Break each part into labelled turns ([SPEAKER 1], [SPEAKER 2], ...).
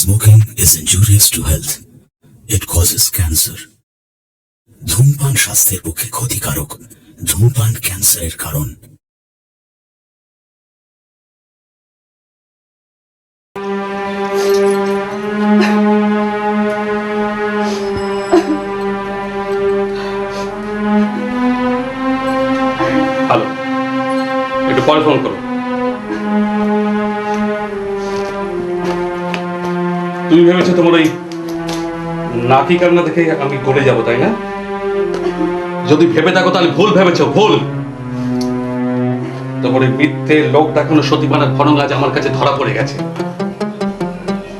[SPEAKER 1] Smoking is injurious to health. It causes cancer. ধূমপান স্বাস্থ্যের পক্ষে ক্ষতিকারক ধূমপান ক্যান্সারের কারণ
[SPEAKER 2] একটু পরে ফোন করো তুমি ভেবেছো তোমার ওই নাকি কান্না দেখে আমি গড়ে যাব তাই না? যদি ভেবে থাকো তাহলে ভুল ভেবেছো ভুল। তোমার ওই মিথ্যে লোক দেখানো সতীমানের আজ আমার কাছে ধরা পড়ে গেছে।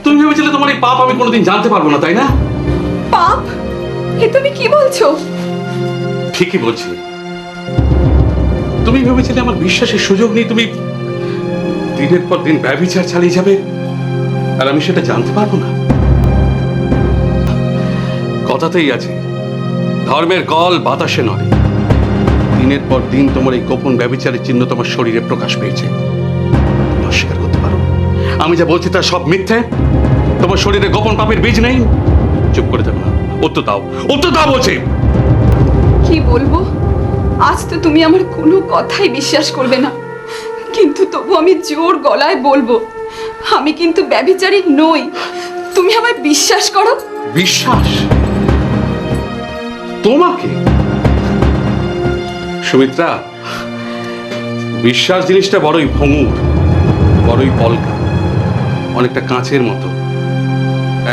[SPEAKER 2] তুমি ভেবেছিলে তোমার এই পাপ আমি কোনোদিন জানতে পারব না তাই না?
[SPEAKER 3] পাপ? এ তুমি কি বলছো?
[SPEAKER 2] ঠিকই বলছি। তুমি ভেবেছিলে আমার বিশ্বাসের সুযোগ নেই তুমি দিনের পর দিন ব্যবচার চালিয়ে যাবে? আর আমি সেটা জানতে পারব না। কথাতেই আছে, ধর্মের কল বাতাসে নড়ে। দিনের পর দিন তোমার এই গোপন ব্যবচারের চিহ্ন তোমার শরীরে প্রকাশ পেয়েছে। অস্বীকার করতে পারো। আমি যা বলছি তা সব মিথ্যে। তোমার শরীরে গোপন পাপের বীজ নেই। চুপ করে দেবো না। উত্তর দাও। উত্তর দাও বলছি।
[SPEAKER 3] কি বলব? আজ তো তুমি আমার কোনো কথাই বিশ্বাস করবে না। কিন্তু তবু আমি জোর গলায় বলব। আমি কিন্তু ব্যভিচারী নই। তুমি আমায় বিশ্বাস করো?
[SPEAKER 2] বিশ্বাস? তোমাকে? সুমিত্রা, বিশ্বাস জিনিসটা বড়ই ভঙ্গুর, বড়ই পলকা অনেকটা কাঁচের মতো।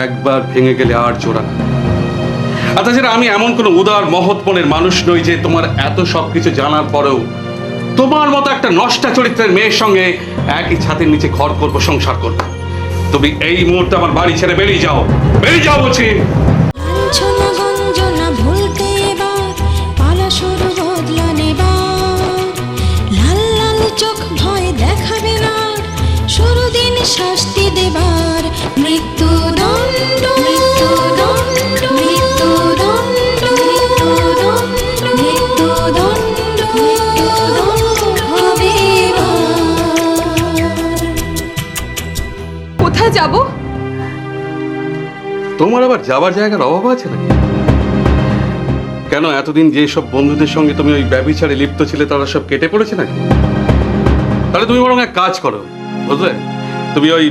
[SPEAKER 2] একবার ভেঙে গেলে আর জোড়া আর তাছাড়া আমি এমন কোনো উদার মহৎ মনের মানুষ নই যে তোমার এত সব কিছু জানার পরেও তোমার মতো একটা নষ্টা চরিত্রের মেয়ের সঙ্গে একই ছাতের নিচে ঘর করব, সংসার করব। তুমি এই মুহূর্তে আমার বাড়ি ছেড়ে বেরিয়ে যাও। বেরিয়ে যাও বলছি। তোমার আবার যাবার জায়গার অভাব আছে নাকি? কেন এতদিন যে সব বন্ধুদের সঙ্গে তুমি ওই ব্যবচারে লিপ্ত ছিলে, তারা সব কেটে পড়েছে নাকি? তাহলে তুমি বরং এক কাজ করো, বুঝলে? তুমি ওই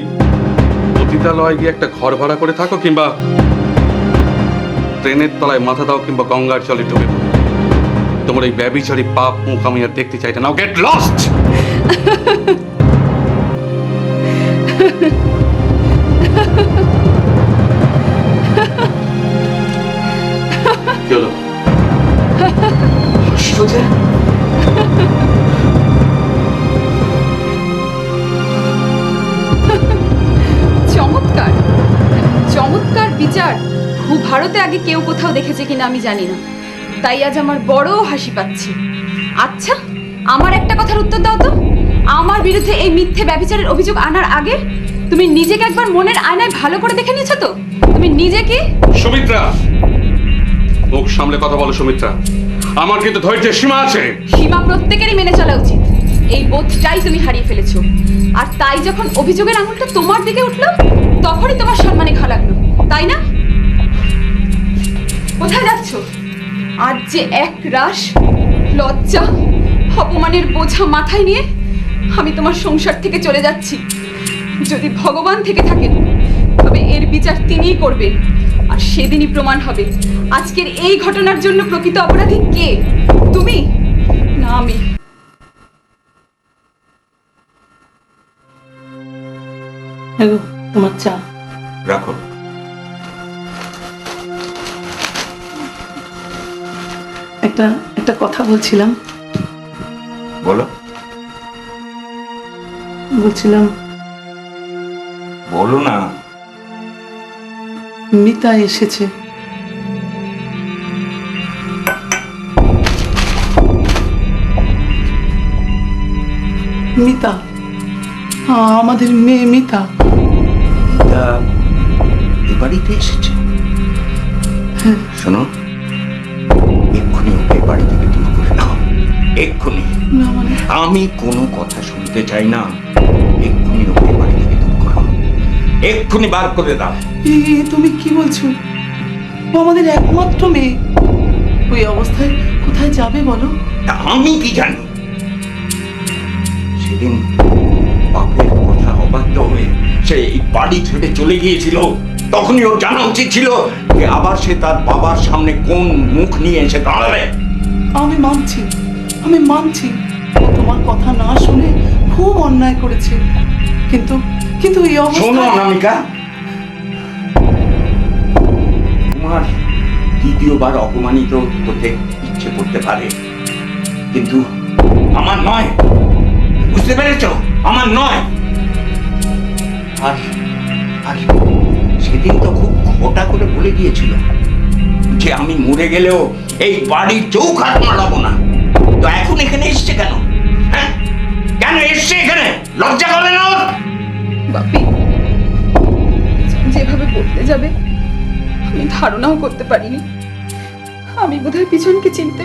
[SPEAKER 2] পতিতালয় গিয়ে একটা ঘর ভাড়া করে থাকো কিংবা ট্রেনের তলায় মাথা দাও কিংবা গঙ্গার ডুবে পড়ো। তোমার এই ব্যবিচারী পাপ মুখ আমি আর দেখতে চাই না। নাও গেট লস্ট
[SPEAKER 3] ভারতে আগে কেউ কোথাও দেখেছে কিনা আমি জানি না। তাই আজ আমার বড় হাসি পাচ্ছে। আচ্ছা আমার একটা কথার উত্তর দাও তো। আমার বিরুদ্ধে এই মিথ্যে ব্যভিচারের অভিযোগ আনার আগে তুমি নিজেকে একবার মনের আয়নায় ভালো করে দেখে নিয়েছো তো? তুমি নিজেকে
[SPEAKER 2] সুমিত্রা! মুখ সামলে কথা বলো সুমিত্রা। আমার কিন্তু ধৈর্যের সীমা আছে।
[SPEAKER 3] সীমা প্রত্যেকেরই মেনে চলা উচিত। এই বোধটাই তুমি হারিয়ে ফেলেছো। আর তাই যখন অভিযোগের আঙুলটা তোমার দিকে উঠল তখনই তোমার সম্মানে খা লাগল। তাই না? কোথায় যাচ্ছ? আজ যে এক রাস লজ্জা অপমানের বোঝা মাথায় নিয়ে আমি তোমার সংসার থেকে চলে যাচ্ছি। যদি ভগবান থেকে থাকেন তবে এর বিচার তিনিই করবেন। আর সেদিনই প্রমাণ হবে। আজকের এই ঘটনার জন্য প্রকৃত অপরাধী কে? তুমি? না আমি।
[SPEAKER 4] তোমার চা।
[SPEAKER 5] রাখো।
[SPEAKER 4] একটা একটা কথা বলছিলাম।
[SPEAKER 5] বলো।
[SPEAKER 4] বলছিলাম
[SPEAKER 5] বলো না।
[SPEAKER 4] মিতা এসেছে। মিতা আমাদের মেয়ে মিতা
[SPEAKER 5] এ বাড়িতে এসেছে? হ্যাঁ। শোনো। এক্ষুনি।
[SPEAKER 4] মানে?
[SPEAKER 5] আমি কোনো কথা শুনতে চাই না। এক্ষুনি ওকে বাড়ি থেকে দূর করো।
[SPEAKER 6] এক্ষুনি বার করে দাও।
[SPEAKER 4] তুমি কি বলছো? আমাদের একমাত্র মেয়ে। ওই অবস্থায় কোথায় যাবে বলো?
[SPEAKER 6] আমি কি জানি? সেদিন বাপের কথা অবাধ্য হয়ে সে এই বাড়ি ছেড়ে চলে গিয়েছিল। তখনই ওর জানা উচিত ছিল যে আবার সে তার বাবার সামনে কোন মুখ নিয়ে এসে দাঁড়াবে।
[SPEAKER 4] আমি মানছি। আমি মানছি ও তোমার কথা না শুনে খুব অন্যায় করেছে। কিন্তু কিন্তু এই
[SPEAKER 6] শোনো
[SPEAKER 4] অবস্থায়
[SPEAKER 6] অনামিকা। তোমার দ্বিতীয়বার অপমানিত হতে ইচ্ছে করতে পারে। কিন্তু আমার নয়। বুঝতে পেরেছ? আমার নয়। আর আর সেদিন তো খুব খোটা করে বলে গিয়েছিল যে আমি মরে গেলেও এই বাড়ির চৌখাট মারাবো না। তো এখন এখানে এসছে কেন? হ্যাঁ? কেন এসছে এখানে? লজ্জা করে না ওর?
[SPEAKER 3] বাপি যেভাবে বলতে যাবে আমি ধারণাও করতে পারিনি। আমি বোধহয় পিছনকে চিনতে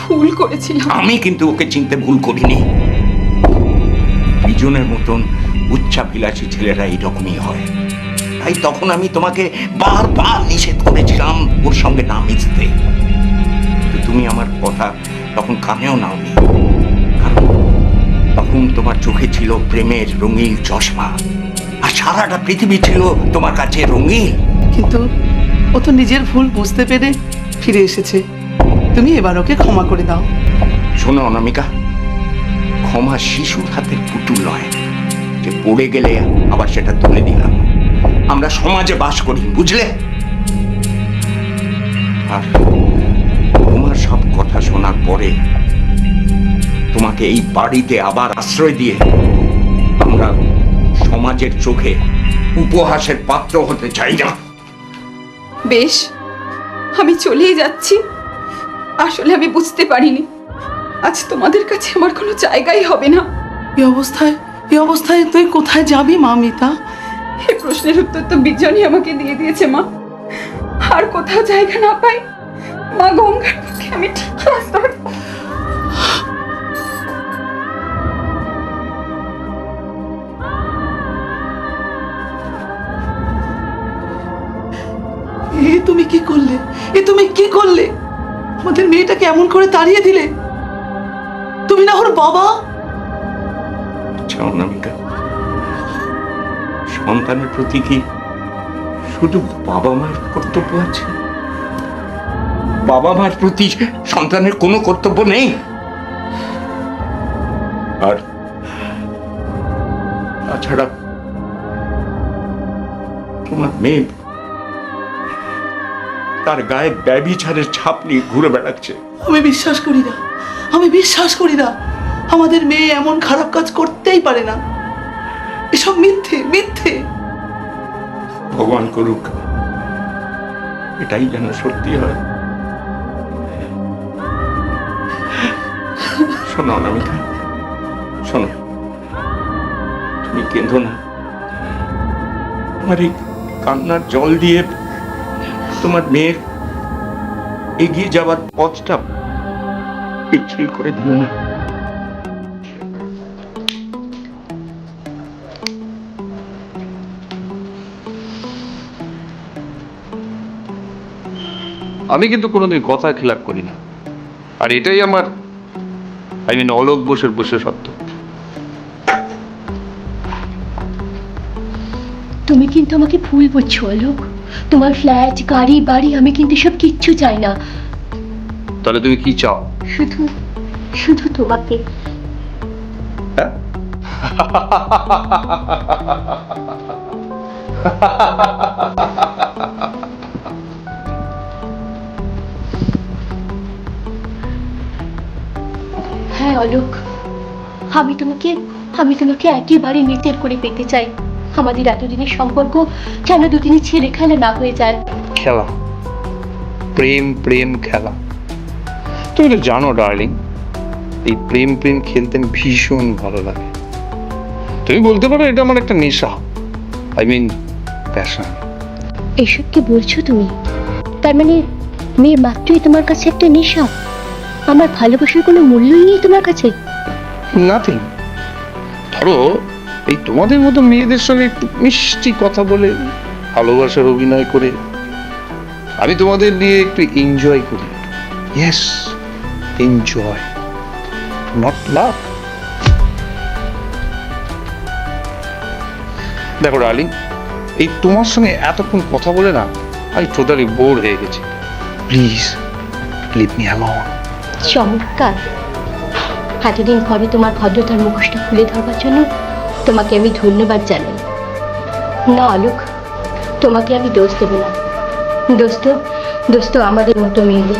[SPEAKER 3] ভুল করেছিলাম।
[SPEAKER 6] আমি কিন্তু ওকে চিনতে ভুল করিনি। বিজনের মতন উচ্চাভিলাষী ছেলেরা এইরকমই হয়। তাই তখন আমি তোমাকে বারবার নিষেধ করেছিলাম ওর সঙ্গে না মিশতে। তুমি আমার কথা তখন কানেও নাওনি। তখন তোমার চোখে ছিল প্রেমের রঙিন চশমা আর সারাটা পৃথিবী ছিল তোমার কাছে রঙিন
[SPEAKER 4] কিন্তু ও তো নিজের ভুল বুঝতে পেরে ফিরে এসেছে। তুমি এবার ওকে ক্ষমা করে দাও।
[SPEAKER 6] শোনো অনামিকা ক্ষমা শিশুর হাতের পুতুল নয়। যে পড়ে গেলে আবার সেটা তুলে দিলাম। আমরা সমাজে বাস করি বুঝলে? আর কথা শোনার পরে তোমাকে এই বাড়িতে আবার আশ্রয় দিয়ে আমরা সমাজের চোখে উপহাসের পাত্র হতে চাই না।
[SPEAKER 3] বেশ আমি চলেই যাচ্ছি। আসলে আমি বুঝতে পারিনি। আজ তোমাদের কাছে আমার কোনো জায়গাই হবে না।
[SPEAKER 4] এই অবস্থায় এই অবস্থায় তুই কোথায় যাবি মা মিতা?
[SPEAKER 3] এই প্রশ্নের উত্তর তো বিজনই আমাকে দিয়ে দিয়েছে মা। আর কোথাও জায়গা না পাই মা গঙ্গার আমি
[SPEAKER 4] এ তুমি কি করলে? এ তুমি কি করলে? আমাদের মেয়েটাকে এমন করে তাড়িয়ে দিলে। তুমি না ওর বাবা?
[SPEAKER 6] অনামিকা সন্তানের প্রতি কি শুধু বাবা মায়ের কর্তব্য আছে? বাবা মার প্রতি সন্তানের কোনো কর্তব্য নেই। আর তাছাড়া তোমার মেয়ে তার গায়ে ব্যবিচারের ছাপ নিয়ে ঘুরে বেড়াচ্ছে।
[SPEAKER 4] আমি বিশ্বাস করি না। আমি বিশ্বাস করি না। আমাদের মেয়ে এমন খারাপ কাজ করতেই পারে না। এসব মিথ্যে মিথ্যে।
[SPEAKER 6] ভগবান করুক এটাই যেন সত্যি হয়। শোনো অনামিকা শোনো, তুমি কেঁদো না। আমার এই কান্নার জল দিয়ে তোমার মেয়ের এগিয়ে যাওয়ার পথটা পিচ্ছিল করে দিও না।
[SPEAKER 2] আমি কিন্তু কোনোদিন কথা খেলাপ করি না। আর এটাই আমার আই মিন অলোক বসের বসে সত্য।
[SPEAKER 7] তুমি কিন্তু আমাকে ভুল বুঝছ অলোক তোমার ফ্ল্যাট গাড়ি বাড়ি আমি কিন্তু সব কিচ্ছু চাই না।
[SPEAKER 2] তাহলে তুমি কি চাও?
[SPEAKER 7] শুধু শুধু তোমাকে। হ্যাঁ? অলোক আমি তোমাকে আমি তোমাকে একেবারে নিজের করে পেতে চাই। আমাদের এতদিনের সম্পর্ক যেন দুদিনই ছেলে খেলা না হয়ে যায়।
[SPEAKER 2] খেলা। প্রেম প্রেম খেলা। তুমি তো জানো ডার্লিং এই প্রেম প্রেম খেলতে আমার ভীষণ ভালো লাগে। তুমি বলতে পারো এটা আমার একটা নেশা। আই মিন প্যাশন
[SPEAKER 7] এসব কি বলছো তুমি? তার মানে মেয়ে মাত্রই তোমার কাছে একটা নেশা? আমার ভালোবাসার কোনো মূল্যই নেই তোমার কাছে।
[SPEAKER 2] নাথিং ধরো,
[SPEAKER 8] এই তোমাদের মতো মেয়েদের সঙ্গে একটু মিষ্টি কথা বলে ভালোবাসার অভিনয় করে, আমি তোমাদের নিয়ে একটু এনজয় করি। ইয়েস এনজয় নট লাভ দেখো ডার্লিং এই তোমার সঙ্গে এতক্ষণ কথা বলে না, আমি টোটালি বোর হয়ে গেছি। প্লিজ লিভ মি অ্যালোন
[SPEAKER 7] চমৎকার। এতদিন পরে তোমার ভদ্রতার মুখোশটা খুলে ধরবার জন্য তোমাকে আমি ধন্যবাদ জানাই। না, অলোক, তোমাকে আমি দোষ দেবো না। দোস্ত দোস্ত আমাদের মতো মেয়েদের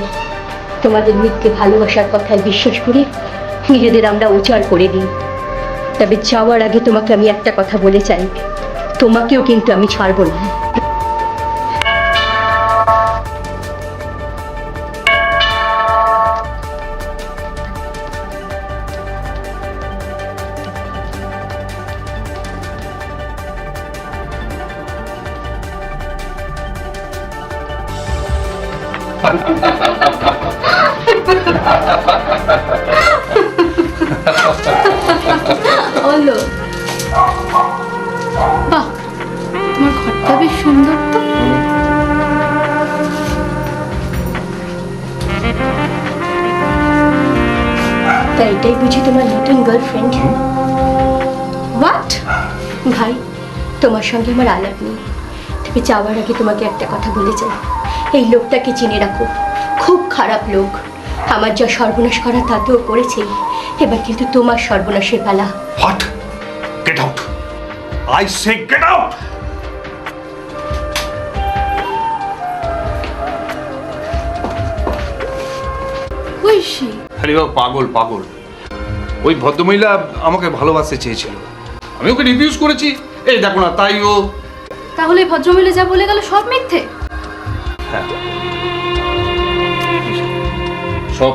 [SPEAKER 7] তোমাদের মিথ্যে ভালোবাসার কথায় বিশ্বাস করে নিজেদের আমরা উচার করে দিই। তবে যাওয়ার আগে তোমাকে আমি একটা কথা বলে চাই তোমাকেও কিন্তু আমি ছাড়বো না। তা এটাই বুঝি তোমার নতুন গার্লফ্রেন্ড হোয়াট ভাই তোমার সঙ্গে আমার আলাপ নেই। তবে যাওয়ার আগে তোমাকে একটা কথা বলে যাই এই লোকটাকে চিনে রাখো। খুব খারাপ লোক। আমার যা সর্বনাশ করা তাতেও করেছে। এবার কিন্তু তোমার সর্বনাশের পালা।
[SPEAKER 6] What get out I say get out
[SPEAKER 8] পাগল পাগল। ওই ভদ্রমহিলা আমাকে ভালোবাসতে চেয়েছিল। আমি ওকে রিফিউজ করেছি। এই দেখো না তাই ও
[SPEAKER 3] তাহলে ভদ্রমহিলা যা বলে গেল সব মিথ্যে?
[SPEAKER 8] হ্যাঁ। সব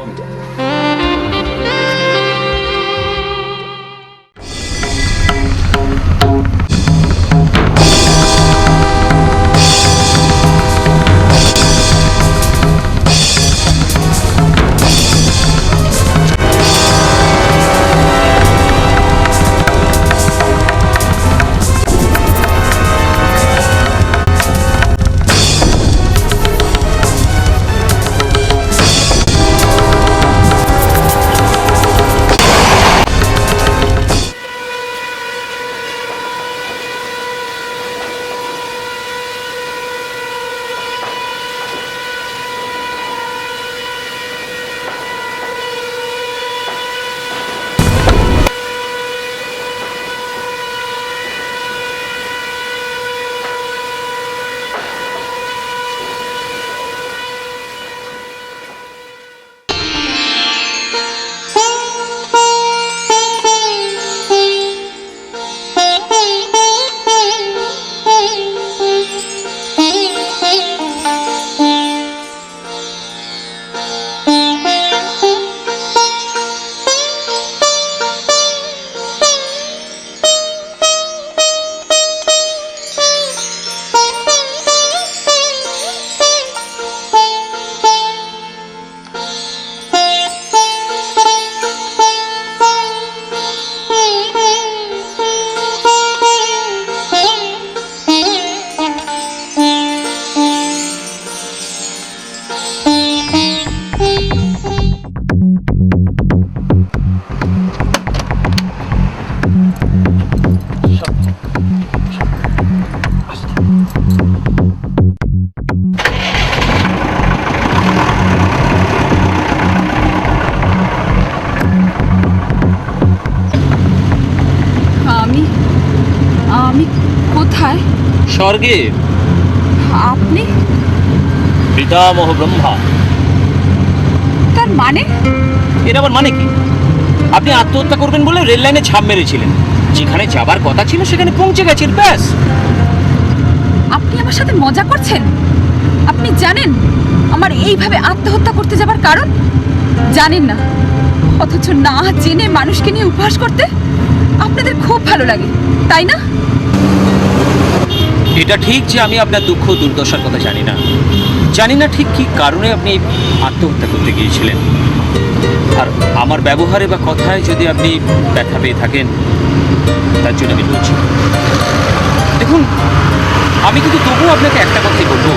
[SPEAKER 9] স্বর্গে।
[SPEAKER 3] আপনি?
[SPEAKER 9] পিতামহ ব্রহ্মা।
[SPEAKER 3] তার মানে?
[SPEAKER 9] এর আবার মানে কি? আপনি আত্মহত্যা করবেন বলে রেল লাইনে ছাপ মেরেছিলেন। যেখানে যাবার কথা ছিল সেখানে পৌঁছে গেছেন ব্যাস।
[SPEAKER 3] আপনি আমার সাথে মজা করছেন? আপনি জানেন আমার এইভাবে আত্মহত্যা করতে যাবার কারণ? জানেন না। অথচ না জেনে মানুষকে নিয়ে উপহাস করতে আপনাদের খুব ভালো লাগে তাই না?
[SPEAKER 9] এটা ঠিক যে আমি আপনার দুঃখ দুর্দশার কথা জানি না। জানি না ঠিক কি কারণে আপনি আত্মহত্যা করতে গিয়েছিলেন। আর আমার ব্যবহারে বা কথায় যদি আপনি ব্যথা পেয়ে থাকেন, তার জন্য আমি বলছি। দেখুন, আমি কিন্তু তবুও আপনাকে একটা কথাই বলব,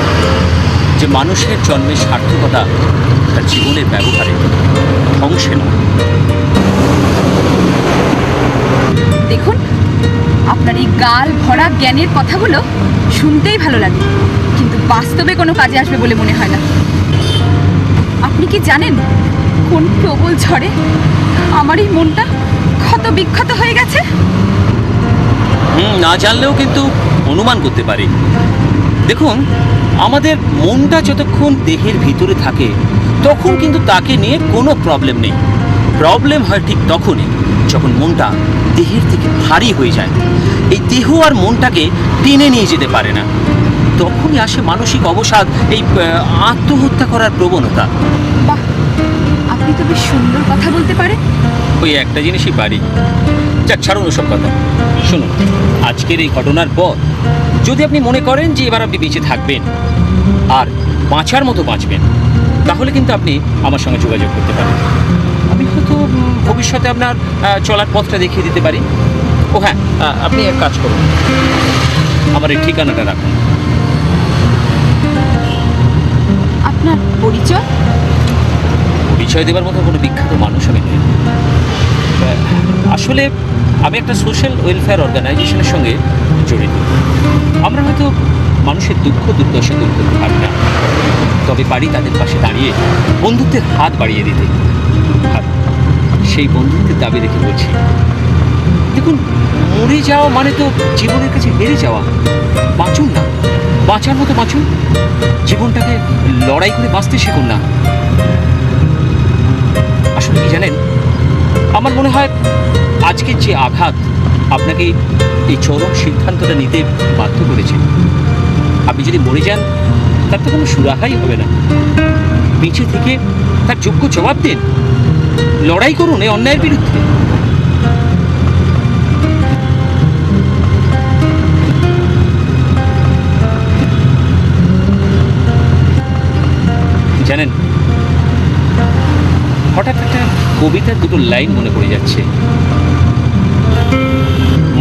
[SPEAKER 9] যে মানুষের জন্মের সার্থকতা তার জীবনের ব্যবহারে ধ্বংসে নয়।
[SPEAKER 3] দেখুন আপনার এই গাল ভরা জ্ঞানের কথাগুলো শুনতেই ভালো লাগে। কিন্তু বাস্তবে কোনো কাজে আসবে বলে মনে হয় না। আপনি কি জানেন কোন প্রবল ঝড়ে আমার এই মনটা ক্ষত বিক্ষত হয়ে গেছে?
[SPEAKER 9] হুম, না জানলেও কিন্তু অনুমান করতে পারি। দেখুন, আমাদের মনটা যতক্ষণ দেহের ভিতরে থাকে, তখন কিন্তু তাকে নিয়ে কোনো প্রবলেম নেই। প্রবলেম হয় ঠিক তখনই। যখন মনটা দেহের থেকে ভারী হয়ে যায় এই দেহ আর মনটাকে টেনে নিয়ে যেতে পারে না। তখনই আসে মানসিক অবসাদ এই আত্মহত্যা করার প্রবণতা।
[SPEAKER 3] বাহ! আপনি তো বেশ সুন্দর কথা বলতে পারেন।
[SPEAKER 9] ওই একটা জিনিসই পারি। যাক ছাড়ুন ওসব কথা। শুনুন আজকের এই ঘটনার পর যদি আপনি মনে করেন যে এবার আপনি বেঁচে থাকবেন আর বাঁচার মতো বাঁচবেন তাহলে কিন্তু আপনি আমার সঙ্গে যোগাযোগ করতে পারেন। হয়তো ভবিষ্যতে আপনার চলার পথটা দেখিয়ে দিতে পারি। ও হ্যাঁ আপনি এক কাজ করুন। আমার এই ঠিকানাটা রাখুন।
[SPEAKER 3] আপনার পরিচয়?
[SPEAKER 9] পরিচয় দেবার মতো কোনো বিখ্যাত মানুষ আমি নই। আসলে আমি একটা সোশ্যাল ওয়েলফেয়ার অর্গানাইজেশনের সঙ্গে জড়িত। আমরা হয়তো মানুষের দুঃখ দুর্দশা দূর করতে পারি না। তবে পারি তাদের পাশে দাঁড়িয়ে বন্ধুত্বের হাত বাড়িয়ে দিতে। আর সেই বন্ধুত্বের দাবি রেখে বলছি, দেখুন, মরে যাওয়া মানে তো জীবনের কাছে হেরে যাওয়া। বাঁচুন না, বাঁচার মতো বাঁচুন। জীবনটাকে লড়াই করে বাঁচতে শিখুন না। আসলে কি জানেন, আমার মনে হয় আজকের যে আঘাত আপনাকে এই চরম সিদ্ধান্তটা নিতে বাধ্য করেছে। আপনি যদি মরে যান, তার তো কোনো সুরাহাই হবে না। বেঁচে থেকে তার যোগ্য জবাব দিন। লড়াই করুন এই অন্যায়ের বিরুদ্ধে। জানেন, হঠাৎ একটা কবিতার দুটো লাইন মনে পড়ে যাচ্ছে।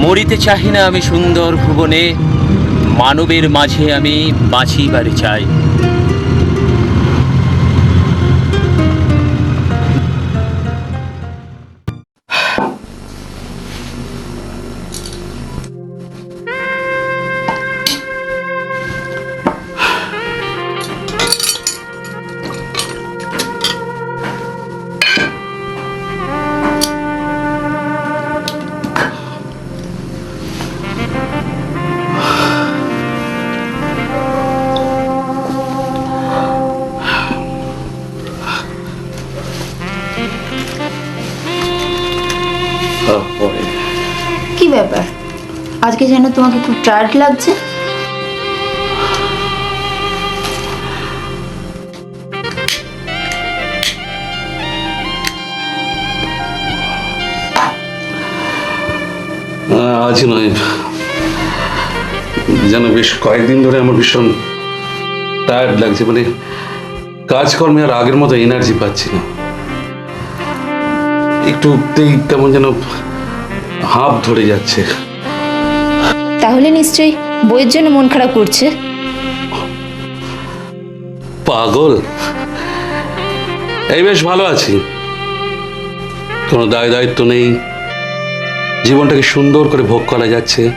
[SPEAKER 9] মরিতে চাহি না আমি সুন্দর ভুবনে, মানবের মাঝে আমি বাঁচিবারে চাই।
[SPEAKER 10] টায়ার্ড লাগছে।
[SPEAKER 2] আজ নয়। যেন বেশ কয়েকদিন ধরে আমার ভীষণ টায়ার্ড লাগছে। মানে কাজকর্মে আর আগের মতো এনার্জি পাচ্ছি না। একটু উঠতেই কেমন যেন হাঁপ ধরে যাচ্ছে।
[SPEAKER 10] তাহলে নিশ্চয়ই বইয়ের জন্য মন খারাপ করছে।
[SPEAKER 2] পাগল। এই বেশ ভালো আছি। কোনো দায় দায়িত্ব নেই। জীবনটাকে সুন্দর করে ভোগ করা যাচ্ছে।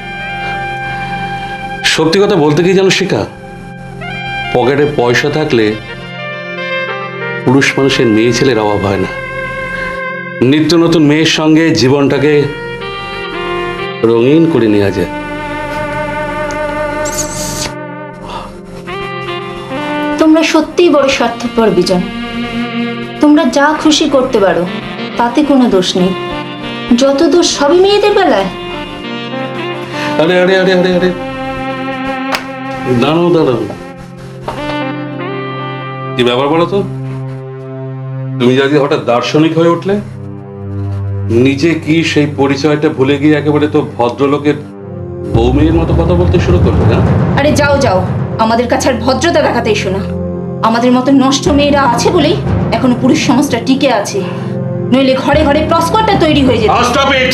[SPEAKER 2] সত্যি কথা বলতে কি যেন শেখা? পকেটে পয়সা থাকলে পুরুষ মানুষের মেয়ে ছেলের অভাব হয় না। নিত্য নতুন মেয়ের সঙ্গে জীবনটাকে রঙিন করে নেওয়া যায়।
[SPEAKER 10] সত্যিই বড় স্বার্থপর বিজন। তোমরা যা খুশি করতে পারো তাতে কোনো দোষ নেই। যত দোষ সবই মেয়েদের বেলায়।
[SPEAKER 2] আরে আরে আরে আরে আরে। দাঁড়াও দাঁড়াও। কি ব্যাপার বলো তো? তুমি যদি হঠাৎ দার্শনিক হয়ে উঠলে? নিজে কি সেই পরিচয়টা ভুলে গিয়ে একেবারে তো ভদ্রলোকের বউ মেয়ের মতো কথা বলতে শুরু করবে হ্যাঁ?
[SPEAKER 10] আরে যাও যাও। আমাদের কাছে আর ভদ্রতা দেখাতে এসো না আমাদের মতো নষ্ট মেয়েরা আছে বলেই এখনও পুরুষ সমাজটা টিকে আছে। নইলে ঘরে ঘরে প্রস্করটা তৈরি হয়ে যেত।
[SPEAKER 2] স্টপ ইট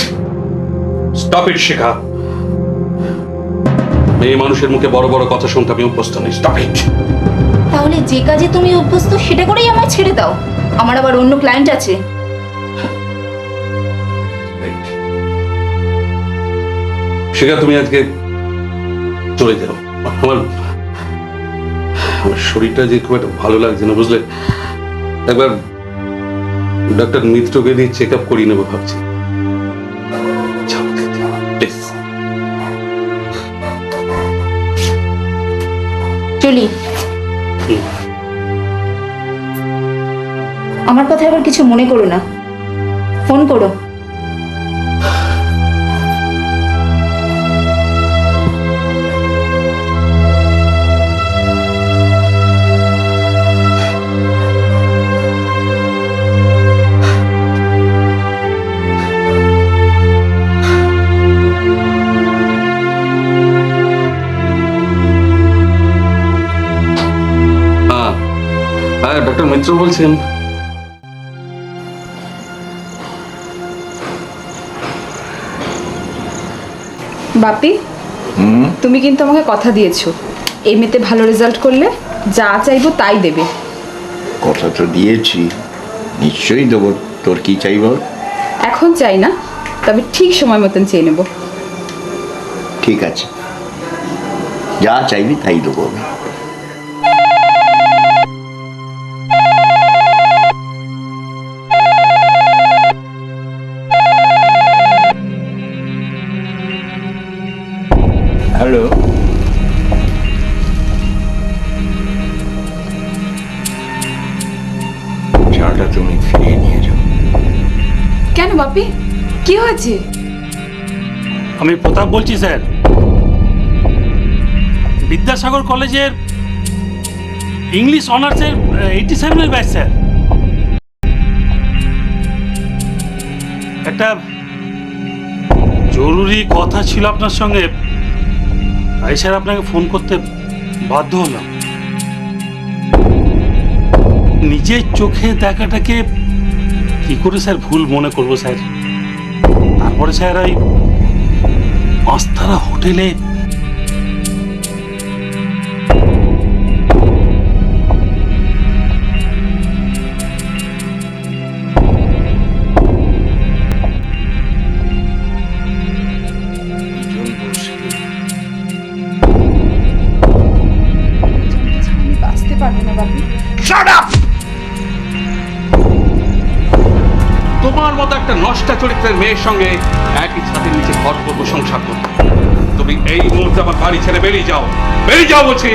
[SPEAKER 2] স্টপ ইট শেখা। মেয়ে মানুষের মুখে বড় বড় কথা শুনতে আমি অভ্যস্ত নেই। স্টপ ইট
[SPEAKER 10] তাহলে যে কাজে তুমি অভ্যস্ত সেটা করেই আমায় ছেড়ে দাও। আমার আবার অন্য ক্লায়েন্ট আছে।
[SPEAKER 2] শেখা তুমি আজকে চলে যাও। আমার আমার শরীরটা যে খুব একটা ভালো লাগছে না বুঝলে? একবার ডক্টর মিত্রকে দিয়ে চেক আপ করিয়ে নেব ভাবছি।
[SPEAKER 10] চলি। আমার কথা আবার কিছু মনে করো না। ফোন করো।
[SPEAKER 2] হ্যাঁ ডক্টর মিত্র বলছেন।
[SPEAKER 3] বাপি তুমি কিন্তু আমাকে কথা দিয়েছ। এমনিতে ভালো রেজাল্ট করলে যা চাইব তাই দেবে।
[SPEAKER 6] কথা তো দিয়েছি। নিশ্চয়ই দেবো। তোর কি চাইব?
[SPEAKER 3] এখন চাই না তবে ঠিক সময় মতন চেয়ে নেব।
[SPEAKER 6] ঠিক আছে। যা চাইবি তাই দেবো। আমি
[SPEAKER 3] কেন বাপি? কি হয়েছে?
[SPEAKER 11] আমি প্রতাপ বলছি, স্যার। বিদ্যাসাগর কলেজের ইংলিশ অনার্সের এইটি সেভেনের ব্যাচ স্যার। একটা জরুরি কথা ছিল আপনার সঙ্গে। তাই, স্যার, আপনাকে ফোন করতে বাধ্য হলাম। নিজের চোখে দেখাটাকে কি করে স্যার ভুল মনে করব স্যার। তারপরে স্যার ওই পাঁচতারা হোটেলে
[SPEAKER 2] একটা চরিত্রের মেয়ের সঙ্গে একই ছাদের নিচে ঘর করব, সংসার করব। তুমি এই মুহূর্তে আমার বাড়ি ছেড়ে বেরিয়ে যাও। বেরিয়ে যাও বলছি।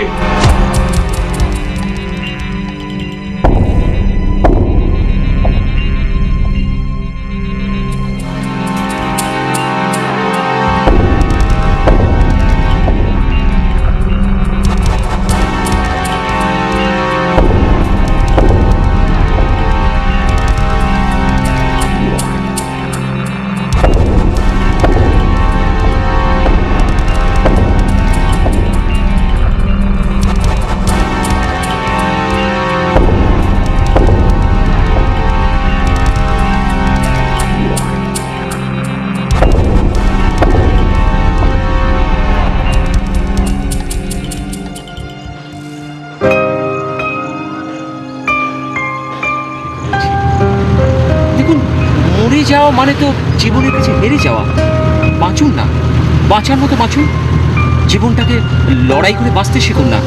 [SPEAKER 9] যাওয়া মানে তো জীবনের কাছে হেরে যাওয়া। বাঁচুন না। বাঁচার মতো বাঁচুন। জীবনটাকে লড়াই করে বাঁচতে শিখুন না।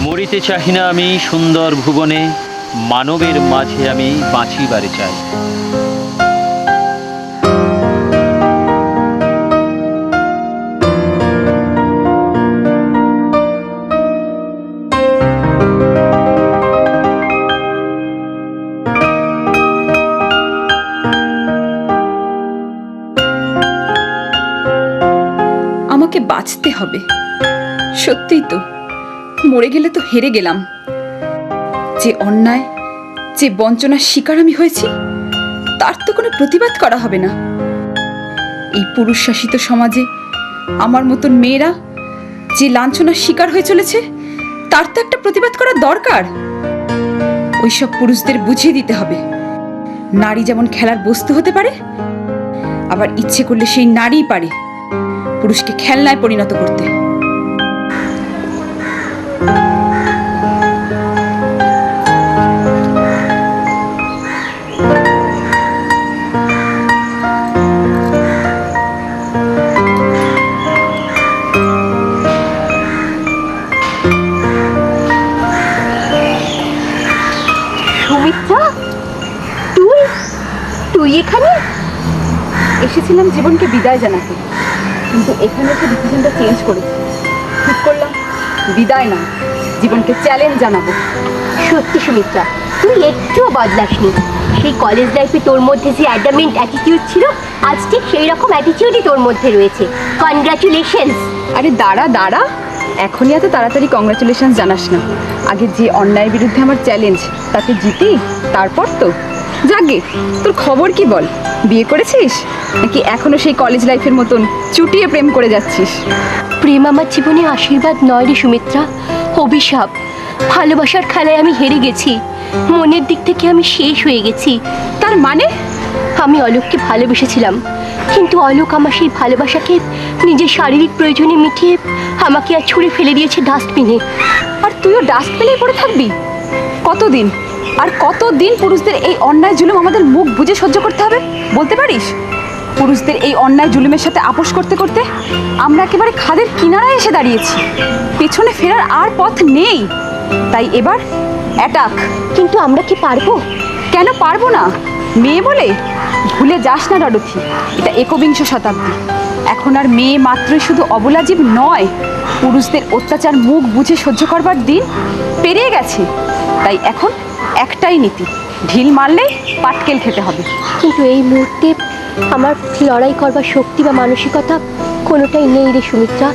[SPEAKER 12] মরিতে চাহি না আমি সুন্দর ভুবনে, মানবের মাঝে আমি বাঁচিবারে চাই।
[SPEAKER 3] বাঁচতে হবে। সত্যিই তো, মরে গেলে তো হেরে গেলাম। যে অন্যায়, যে বঞ্চনার শিকার আমি হয়েছি, তার তো কোনো প্রতিবাদ করা হবে না। এই পুরুষ শাসিত সমাজে আমার মতন মেয়েরা যে লাঞ্ছনার শিকার হয়ে চলেছে, তার তো একটা প্রতিবাদ করা দরকার। ওইসব পুরুষদের বুঝিয়ে দিতে হবে। নারী যেমন খেলার বস্তু হতে পারে, আবার ইচ্ছে করলে সেই নারী পারে। পুরুষকে খেলনায় পরিণত করতে।
[SPEAKER 7] তুই এখানে?
[SPEAKER 3] এসেছিলাম জীবনকে বিদায় জানাতে। কিন্তু এখানে তো ডিসিশনটা চেঞ্জ করেছি। ঠিক করলাম। বিদায় না জীবনকে চ্যালেঞ্জ জানাব।
[SPEAKER 7] সত্যি সুমিত্রা তুই একটুও বদলাসনি। সেই কলেজ লাইফে তোর মধ্যে যে অ্যাডামেন্ট অ্যাটিটিউড ছিল, আজ ঠিক সেই রকম অ্যাটিটিউডই তোর মধ্যে রয়েছে। কনগ্রাচুলেশনস
[SPEAKER 3] আরে দাঁড়া দাঁড়া। এখনই এত তাড়াতাড়ি কংগ্রাচুলেশন জানাস না। আগে যে অন্যায়ের বিরুদ্ধে আমার চ্যালেঞ্জ তাতে জিতি, তারপর তো? যাগে, তোর খবর কি বল? বিয়ে করেছিস? নাকি এখনও সেই কলেজ লাইফের মতন চুটিয়ে প্রেম করে যাচ্ছিস?
[SPEAKER 7] প্রেম আমার জীবনে আশীর্বাদ নয় রে সুমিত্রা অভিশাপ। ভালোবাসার খেলায় আমি হেরে গেছি। মনের দিক থেকে আমি শেষ হয়ে গেছি।
[SPEAKER 3] তার মানে?
[SPEAKER 7] আমি অলোককে ভালোবেসেছিলাম। কিন্তু অলোক আমার সেই ভালোবাসাকে নিজের শারীরিক প্রয়োজনে মিটিয়ে আমাকে আর ছুঁড়ে ফেলে দিয়েছে ডাস্টবিনে
[SPEAKER 3] আর তুইও ডাস্টবিনেই পড়ে থাকবি? কতদিন? আর কতদিন পুরুষদের এই অন্যায় জুলুম আমাদের মুখ বুঝে সহ্য করতে হবে? বলতে পারিস? পুরুষদের এই অন্যায় জুলুমের সাথে আপোষ করতে করতে আমরা একেবারে খাদের কিনারায় এসে দাঁড়িয়েছি। পেছনে ফেরার আর পথ নেই। তাই এবার অ্যাটাক
[SPEAKER 7] কিন্তু আমরা কি পারব?
[SPEAKER 3] কেন পারব না? মেয়ে বলে? ভুলে যাস না রডথি। এটা একবিংশ শতাব্দী। এখন আর মেয়ে মাত্রই শুধু অবলাজীব নয় পুরুষদের অত্যাচার মুখ বুঝে সহ্য করবার দিন পেরিয়ে গেছে। তাই এখন একটাই নীতি ঢিল মারলে পাটকেল খেতে হবে।
[SPEAKER 7] কিন্তু এই মুহূর্তে আমার লড়াই করবার শক্তি বা মানসিকতা কোনোটাই নেই রে সুমিত্রা।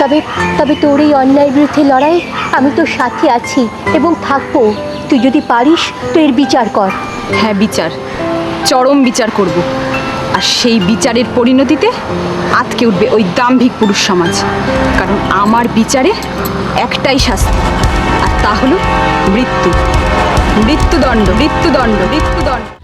[SPEAKER 7] তবে তবে তোর এই অন্যায়ের বিরুদ্ধে লড়াই আমি তোর সাথে আছি এবং থাকব। তুই যদি পারিস তো এর বিচার কর।
[SPEAKER 3] হ্যাঁ বিচার। চরম বিচার করব। আর সেই বিচারের পরিণতিতে আতকে উঠবে ওই দাম্ভিক পুরুষ সমাজ। কারণ আমার বিচারে একটাই শাস্তি আর তা হলো মৃত্যু। মৃত্যুদণ্ড মৃত্যুদণ্ড মৃত্যুদণ্ড।